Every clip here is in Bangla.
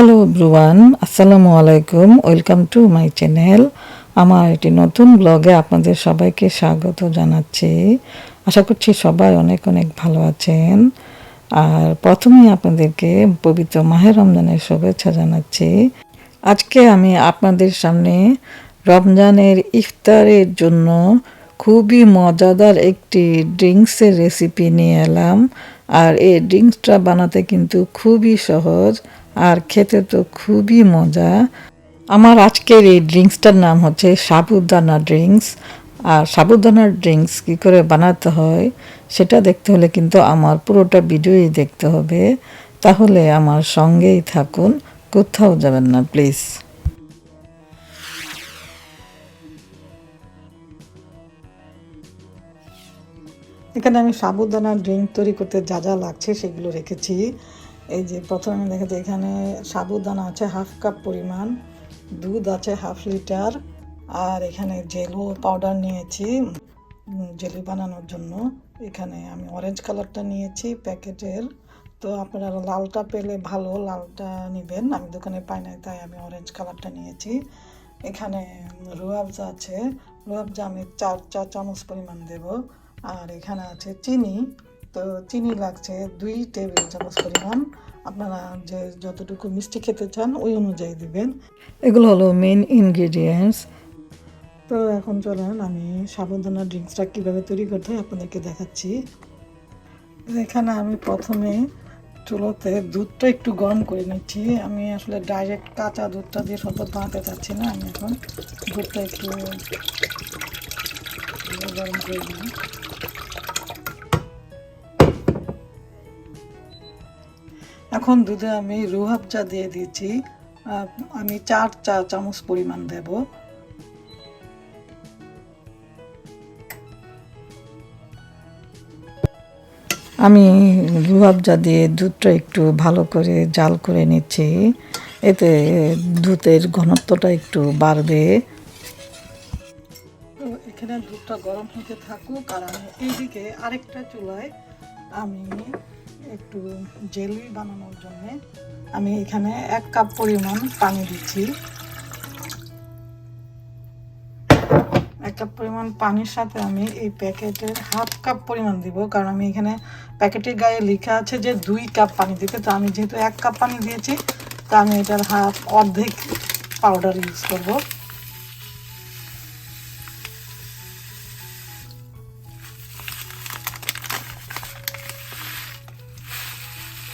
হ্যালো ব্রুয়ান আসসালামু আলাইকুম ওয়েলকাম টু মাই চ্যানেল আমার একটি নতুন ব্লগে আপনাদের সবাইকে স্বাগত জানাচ্ছি আশা করছি সবাই অনেক অনেক ভালো আছেন আর প্রথমেই আপনাদেরকে পবিত্র মাহের রমজানের শুভেচ্ছা জানাচ্ছি আজকে আমি আপনাদের সামনে রমজানের ইফতারের জন্য খুবই মজাদার একটি ড্রিঙ্কসের রেসিপি নিয়ে এলাম আর এই ড্রিঙ্কসটা বানাতে কিন্তু খুবই সহজ আর খেতে তো খুবই মজা। আমার আজকের এই ড্রিঙ্কসটার নাম হচ্ছে সাবুদানা ড্রিঙ্কস। আর সাবুদানার ড্রিঙ্কস কী করে বানাতে হয়, সেটা দেখতে হলে কিন্তু আমার পুরোটা ভিডিওই দেখতে হবে। তাহলে আমার সঙ্গেই থাকুন, কোথাও যাবেন না, প্লিজ। এখানে আমি সাবুদানার ড্রিঙ্ক তৈরি করতে যা যা লাগছে সেগুলো রেখেছি। এই যে প্রথমে আমি দেখেছি এখানে সাবুদানা আছে হাফ কাপ পরিমাণ, দুধ আছে হাফ লিটার, আর এখানে জেলো পাউডার নিয়েছি জেলি বানানোর জন্য। এখানে আমি অরেঞ্জ কালারটা নিয়েছি প্যাকেটের। তো আপনারা লালটা পেলে ভালো লালটা নেবেন। আমি দোকানে পাই নাই, তাই আমি অরেঞ্জ কালারটা নিয়েছি। এখানে রুয়াবজা আছে। রুয়াবজা আমি চার চা চামচ পরিমাণ দেব। আর এখানে আছে চিনি। তো চিনি লাগছে দুই টেবিল চামচ পরিমাণ। আপনারা যে যতটুকু মিষ্টি খেতে চান ওই অনুযায়ী দিবেন। এগুলো হলো মেন ইনগ্রেডিয়েন্টস তো এখন চলেন আমি সাবধানা ড্রিঙ্কসটা কীভাবে তৈরি করতে হয় আপনাদেরকে দেখাচ্ছি। এখানে আমি প্রথমে চুলোতে দুধটা একটু গরম করে নিচ্ছি। আমি আসলে ডাইরেক্ট কাঁচা দুধটা দিয়ে শরবত বানাতে চাচ্ছি না আমি এখন দুধটা একটু গরম করে দিই এখন দুধে আমি রুহাবজা দিয়ে দিচ্ছি আমি চার চা চামচ পরিমাণ দেব। আমি রুহাবজা দিয়ে দুধটা একটু ভালো করে জাল করে নিচ্ছি। এতে দুধের ঘনত্বটা একটু বাড়বে। তো এখানে দুধটা গরম হতে থাকুক আর আমি এইদিকে আরেকটা চুলায় আমি একটু জেলি বানানোর জন্য আমি এখানে এক কাপ পরিমাণ পানি দিচ্ছি। এক কাপ পরিমাণ পানির সাথে আমি এই প্যাকেটের হাফ কাপ পরিমাণ দিব, কারণ আমি এখানে প্যাকেটের গায়ে লেখা আছে যে দুই কাপ পানি দিতে। তো আমি যেহেতু এক কাপ পানি দিয়েছি, তা আমি এটার হাফ অর্ধেক পাউডার ইউজ করব।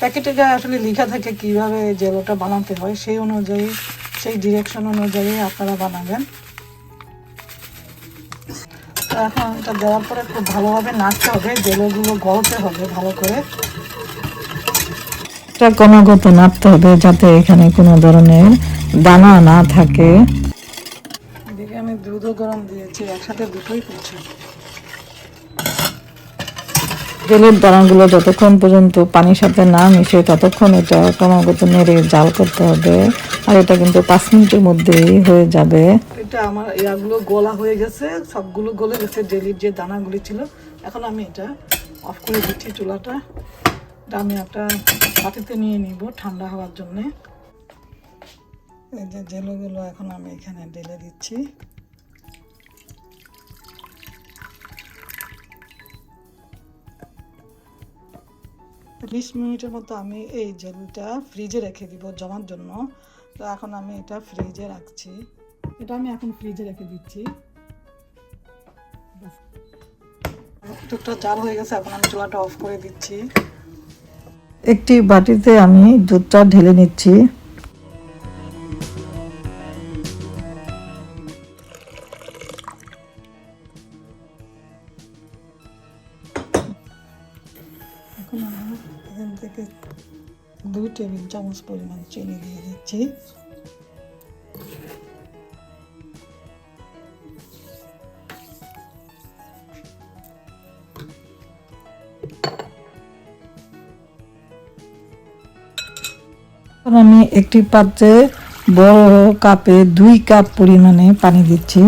প্যাকেটে আসলে লেখা থাকে কীভাবে জেলোটা বানাতে হয়, সেই অনুযায়ী, সেই ডিরেকশন অনুযায়ী আপনারা বানাবেন। তো এখন এটা দেওয়ার পরে খুব ভালোভাবে নাড়তে হবে, জেলোগুলো গলতে হবে ভালো করে। এটা ক্রমাগত নাড়তে হবে যাতে এখানে কোনো ধরনের দানা না থাকে। এদিকে আমি দুধও গরম দিয়েছি, একসাথে দুটোই করছি। জেলের দানাগুলো যতক্ষণ পর্যন্ত পানির সাথে না মিশে, ততক্ষণ এটা ক্রমাগত নেড়ে জাল করতে হবে। আর এটা কিন্তু পাঁচ মিনিটের মধ্যেই হয়ে যাবে। এটা আমার ইয়াগুলো গোলা হয়ে গেছে, সবগুলো গলে গেছে, জেলির যে দানাগুলি ছিল। এখন আমি এটা অফ করে দিচ্ছি চুলাটা। আমি একটা বাটিতে নিয়ে নিব ঠান্ডা হওয়ার জন্যে। এই যে জেলোগুলো এখন আমি এখানে ঢেলে দিচ্ছি। বিশ মিনিটের মতো আমি এই জেলটা ফ্রিজে রেখে দিব জমার জন্য। তো এখন আমি এটা ফ্রিজে রাখছি। এটা আমি এখন ফ্রিজে রেখে দিচ্ছি। টুকটা জাল হয়ে গেছে, এখন আমি চুলাটা অফ করে দিচ্ছি। একটি বাটিতে আমি দুধটা ঢেলে নিচ্ছি। চামচ পরিমাণ চিনি দিয়ে দিচ্ছি। আমি একটি পাত্রে বড় কাপে দুই কাপ পরিমাণে পানি দিচ্ছি।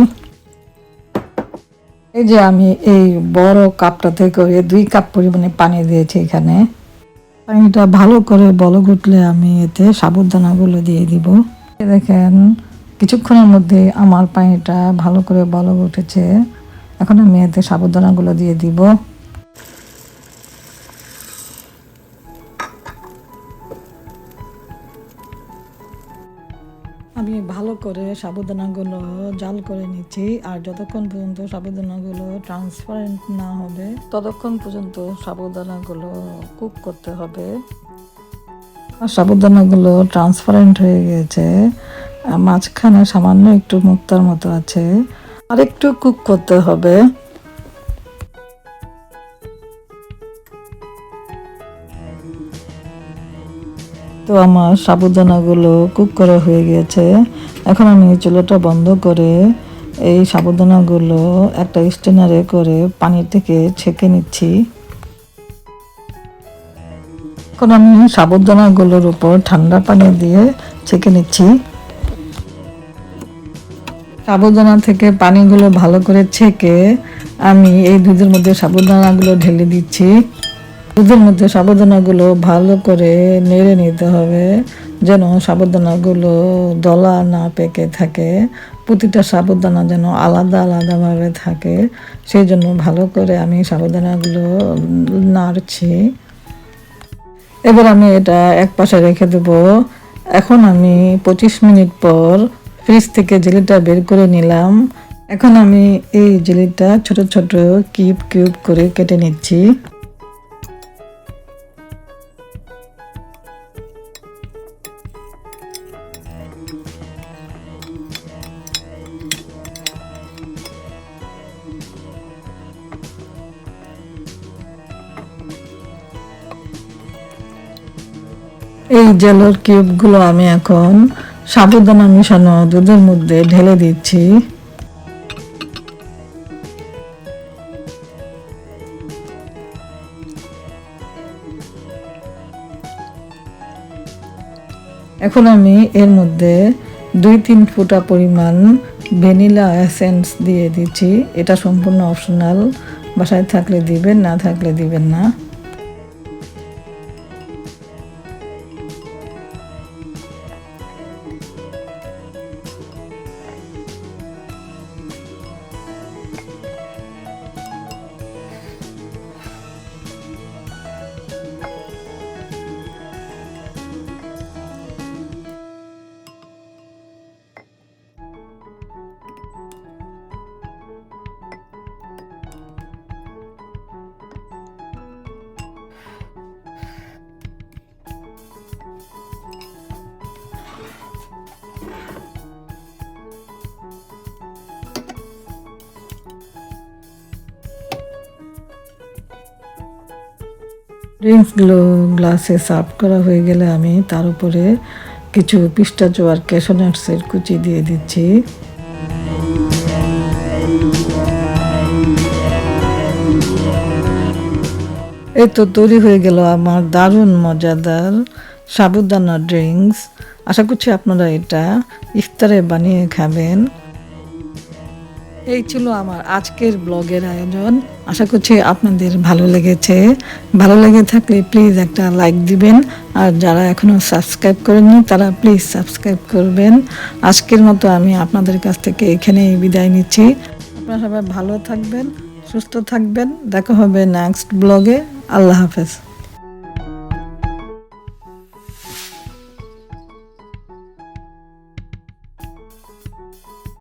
এই যে আমি এই বড় কাপটাতে করে দুই কাপ পরিমাণে পানি দিয়েছি এখানে। পানিটা ভালো করে বলক উঠলে আমি এতে সাবুদানাগুলো দিয়ে দিব। দেখেন, কিছুক্ষণের মধ্যে আমার পানিটা ভালো করে বলক উঠেছে এখন আমি এতে সাবুদানাগুলো দিয়ে দিব। করে সাবুদানাগুলো জাল করে নিচ্ছি আর যতক্ষণ পর্যন্ত সাবুদানাগুলো ট্রান্সপারেন্ট না হবে, ততক্ষণ পর্যন্ত সাবুদানাগুলো কুক করতে হবে। আর সাবুদানাগুলো ট্রান্সপারেন্ট হয়ে গেছে মাঝখানে সামান্য একটু মুক্তার মতো আছে, আর একটু কুক করতে হবে। তো আমার সাবুদানাগুলো কুক করা হয়ে গিয়েছে। এখন আমি চুলাটা বন্ধ করে এই সাবুদানাগুলো একটা স্টেনারে করে পানি থেকে ছেঁকে নিচ্ছি। এখন আমি সাবুদানাগুলোর উপর ঠান্ডা পানি দিয়ে ছেঁকে নিচ্ছি। সাবুদানা থেকে পানিগুলো ভালো করে ছেঁকে আমি এই দুধের মধ্যে সাবুদানাগুলো ঢেলে দিচ্ছি। দুধের মধ্যে সাবধানাগুলো ভালো করে নেড়ে নিতে হবে, যেন সাবধানাগুলো দলা না পেকে থাকে। প্রতিটা সাবধানা যেন আলাদা আলাদাভাবে থাকে। সেই জন্য ভালো করে আমি সাবধানাগুলো নাড়ছি। এবার আমি এটা এক পাশে রেখে দেব। এখন আমি পঁচিশ মিনিট পর ফ্রিজ থেকে জেলিটা বের করে নিলাম। এখন আমি এই জেলিটা ছোট ছোট কিউব কিউব করে কেটে নিচ্ছি। এই জেলোর কিউবগুলো আমি এখন সাবুদানা মিশানো দুধের মধ্যে ঢেলে দিচ্ছি। এখন আমি এর মধ্যে দুই তিন ফুটা পরিমাণ ভ্যানিলা এসেন্স দিয়ে দিচ্ছি। এটা সম্পূর্ণ অপশনাল, বাসায় থাকলে দিবেন, না থাকলে দিবেন না। ড্রিঙ্কসগুলো গ্লাসে সার্ভ করা হয়ে গেলে আমি তার উপরে কিছু পিস্টাচো আর ক্যাশোনাটসের কুচি দিয়ে দিচ্ছি। এই তো তৈরি হয়ে গেল আমার দারুণ মজাদার সাবুদানা ড্রিঙ্কস। আশা করছি আপনারা এটা ইফতারে বানিয়ে খাবেন। এই ছিল আমার আজকের ব্লগের আয়োজন। আশা করছি আপনাদের ভালো লেগেছে। ভালো লেগে থাকলে প্লিজ একটা লাইক দিবেন। আর যারা এখনও সাবস্ক্রাইব করেননি, তারা প্লিজ সাবস্ক্রাইব করবেন। আজকের মতো আমি আপনাদের কাছ থেকে এখানেই বিদায় নিচ্ছি। আপনারা সবাই ভালো থাকবেন, সুস্থ থাকবেন। দেখা হবে নেক্সট ব্লগে। আল্লাহ হাফেজ।